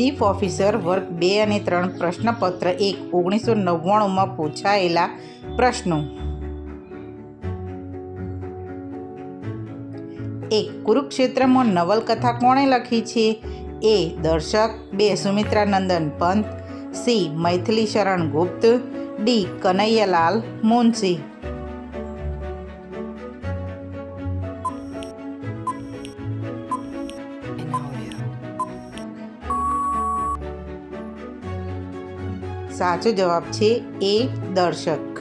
Chief officer વર્ગ બે અને ત્રણ પ્રશ્નપત્ર એક, ઓગણીસો નવ્વાણુંમાં પૂછાયેલા પ્રશ્નો. એક, કુરુક્ષેત્રમાં નવલકથા કોણે લખી છે? A, Darshak B Sumitranandan Pant. C, Maithili Sharan Gupt D, Kanaiyalal Munshi. સાચો જવાબ છે એ દર્શક.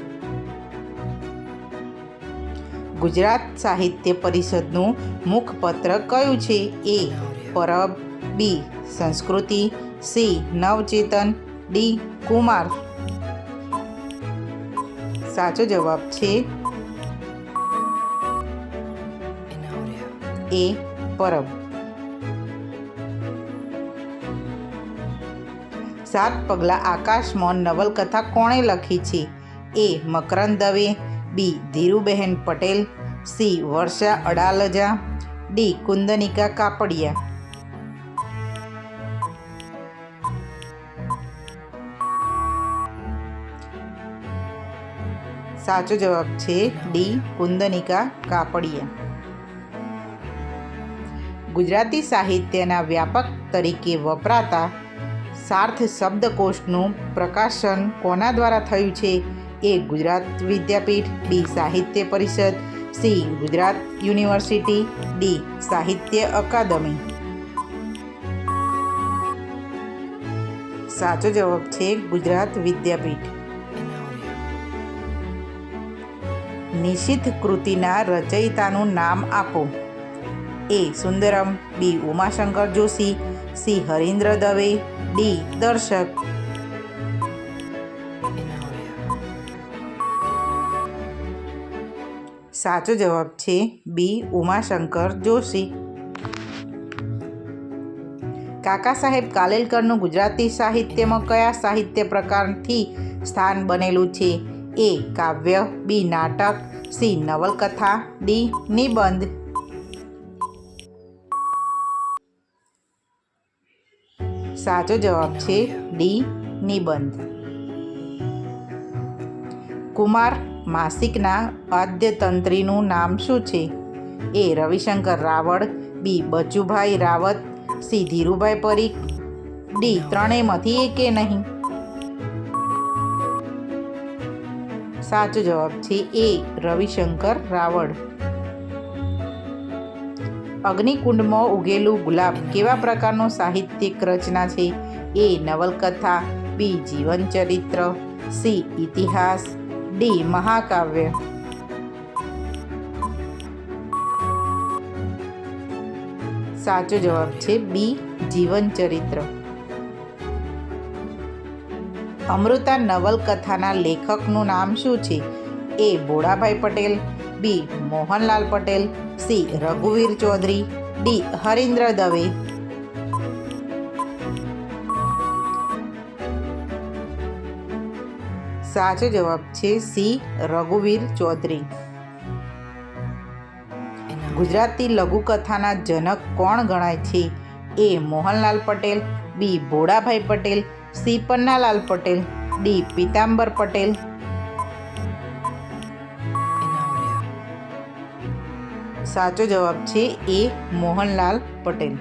ગુજરાત સાહિત્ય પરિષદનું મુખપત્ર કયું છે? A. Parab. B. Sanskriti. C. Navchetan. D. Kumar. સાચો જવાબ છે એ પરબ. સાત પગલાં આકાશમાં નવલકથા કોણે લખી છે? A Makarand Dave, B Dhirubahen Patel, C Varsha Adalaja, D Kundanika Kapadia. સાચો જવાબ છે ડી કુંદનિકા કાપડિયા. ગુજરાતી સાહિત્યના વ્યાપક તરીકે વપરાતા સાર્થ શબ્દકોશનું પ્રકાશન કોના દ્વારા થયું છે? એ Gujarat Vidyapith, B Sahitya Parishad, C Gujarat University, D Sahitya Akademi. સાચો જવાબ છે ગુજરાત વિદ્યાપીઠ. નિશિત કૃતિના રચયિતાનું નામ આપો. A Sundaram, B Umashankar Joshi C. Harindra Dave, D. Darshak. સાચો જવાબ છે બી. ઉમાશંકર જોશી. કાકા સાહેબ, કાલેલકરનું ગુજરાતી સાહિત્યમાં કયા સાહિત્ય પ્રકારથી સ્થાન બનેલું છે? એ. કાવ્ય, બી. નાટક, સી. નવલકથા, ડી. નિબંધ. સાચો જવાબ છે ડી, નિબંધ. કુમાર માસિકના આદ્યતંત્રીનું નામ શું છે? A Ravishankar Raval, B, Bachubhai Ravat, C, Dhirubhai Parikh, D ત્રણેયમાંથી એકે નહીં. સાચો જવાબ છે એ રવિશંકર રાવળ. અગ્નિકુંડમાં ઉગેલું ગુલાબ કેવા પ્રકારનું સાહિત્યિક રચના છે? એ નવલકથા, બી જીવનચરિત્ર સી ઇતિહાસ, ડી મહાકાવ્ય. સાચો જવાબ છે બી જીવનચરિત્ર અમૃતા નવલકથાના લેખકનું નામ શું છે? A Bholabhai Patel B. Mohanlal Patel, C. રઘુવીર Chaudhari, D. Harindra Dave. સાચો જવાબ છે સી. રઘુવીર ચૌધરી. ગુજરાતી લઘુકથાના જનક કોણ ગણાય છે? A. Mohanlal Patel, B. Bholabhai Patel, C. Pannalal Patel, D. Pitambar Patel સાચો જવાબ છે એ મોહનલાલ પટેલ.